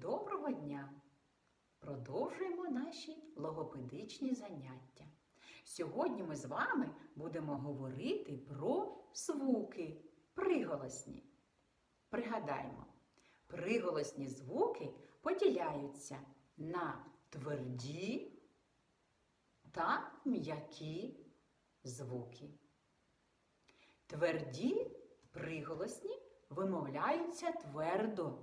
Доброго дня! Продовжуємо наші логопедичні заняття. Сьогодні ми з вами будемо говорити про звуки приголосні. Пригадаємо, приголосні звуки поділяються на тверді та м'які звуки. Тверді приголосні вимовляються твердо.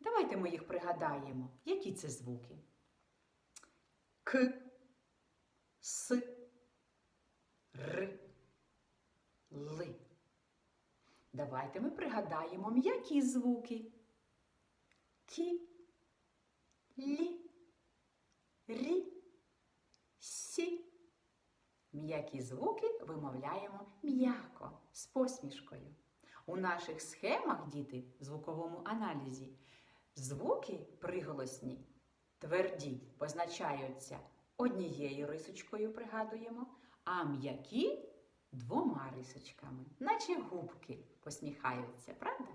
Давайте ми їх пригадаємо. Які це звуки? К, С, Р, Л. Давайте ми пригадаємо м'які звуки. Кі, Лі, Рі, Сі. М'які звуки вимовляємо м'яко, з посмішкою. У наших схемах, діти, в звуковому аналізі, звуки приголосні, тверді позначаються однією рисочкою, пригадуємо, а м'які двома рисочками, наче губки посміхаються, правда?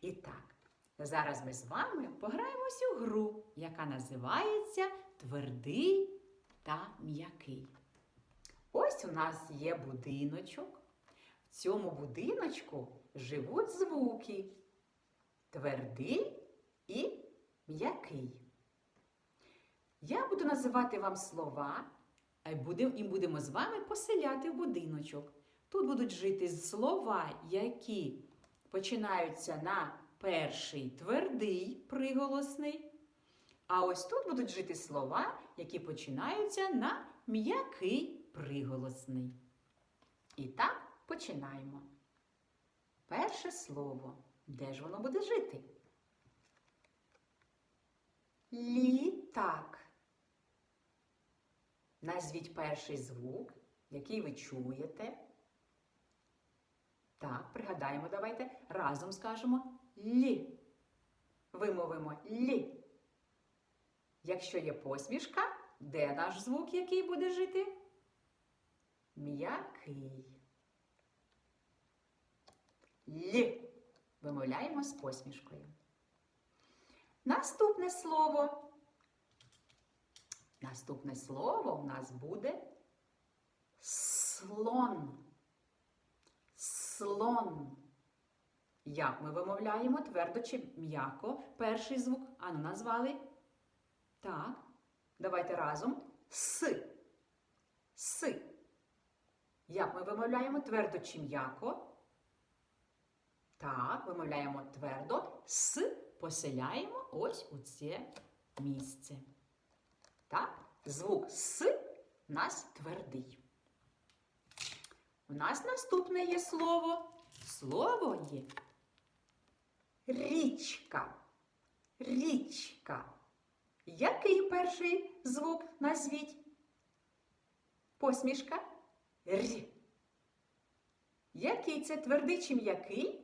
І так, зараз ми з вами пограємось у гру, яка називається Твердий та м'який. Ось у нас є будиночок. В цьому будиночку живуть звуки твердий і м'який. Я буду називати вам слова, і будемо з вами поселяти в будиночок. Тут будуть жити слова, які починаються на перший твердий приголосний. А ось тут будуть жити слова, які починаються на м'який приголосний. І так починаємо. Перше слово. Де ж воно буде жити? Літак. Назвіть перший звук, який ви чуєте. Так, пригадаємо, давайте разом скажемо лі. Вимовимо лі. Якщо є посмішка, де наш звук, який буде жити? М'який. Лі. Вимовляємо з посмішкою. Наступне слово. Наступне слово у нас буде слон. Слон. Як ми вимовляємо твердо чи м'яко перший звук? Ану, назвали? Так. Давайте разом. С. С. Як ми вимовляємо твердо чи м'яко? Так, вимовляємо твердо. С поселяємо ось у це місце. Так, звук С у нас твердий. У нас наступне є слово. Слово є річка. Річка. Який перший звук назвіть? Посмішка? Р. Який це твердий чи м'який?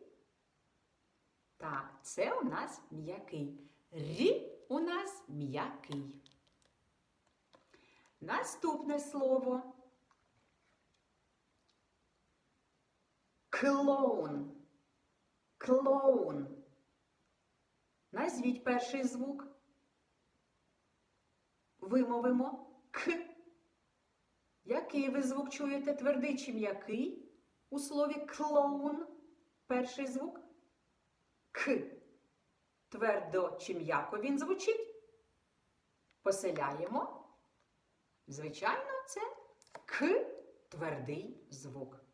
Так, це у нас м'який. Рі у нас м'який. Наступне слово. Клоун. Клоун. Назвіть перший звук. Вимовимо К. Який ви звук чуєте? Твердий чи м'який? У слові клоун. Перший звук К. Твердо чи м'яко він звучить? Поселяємо. Звичайно, це К твердий звук.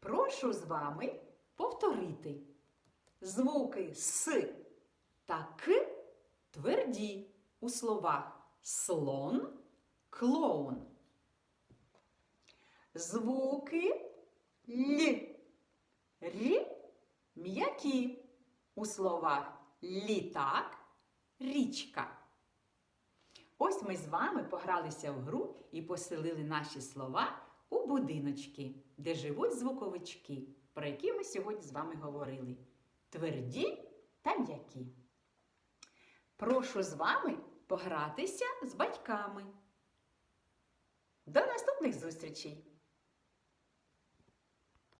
Прошу з вами повторити звуки С та К тверді у словах слон, клоун. Звуки Л, Р м'які у словах літак, річка. Ось ми з вами погралися в гру і поселили наші слова у будиночки, де живуть звуковички, про які ми сьогодні з вами говорили. Тверді та м'які. Прошу з вами погратися з батьками. До наступних зустрічей!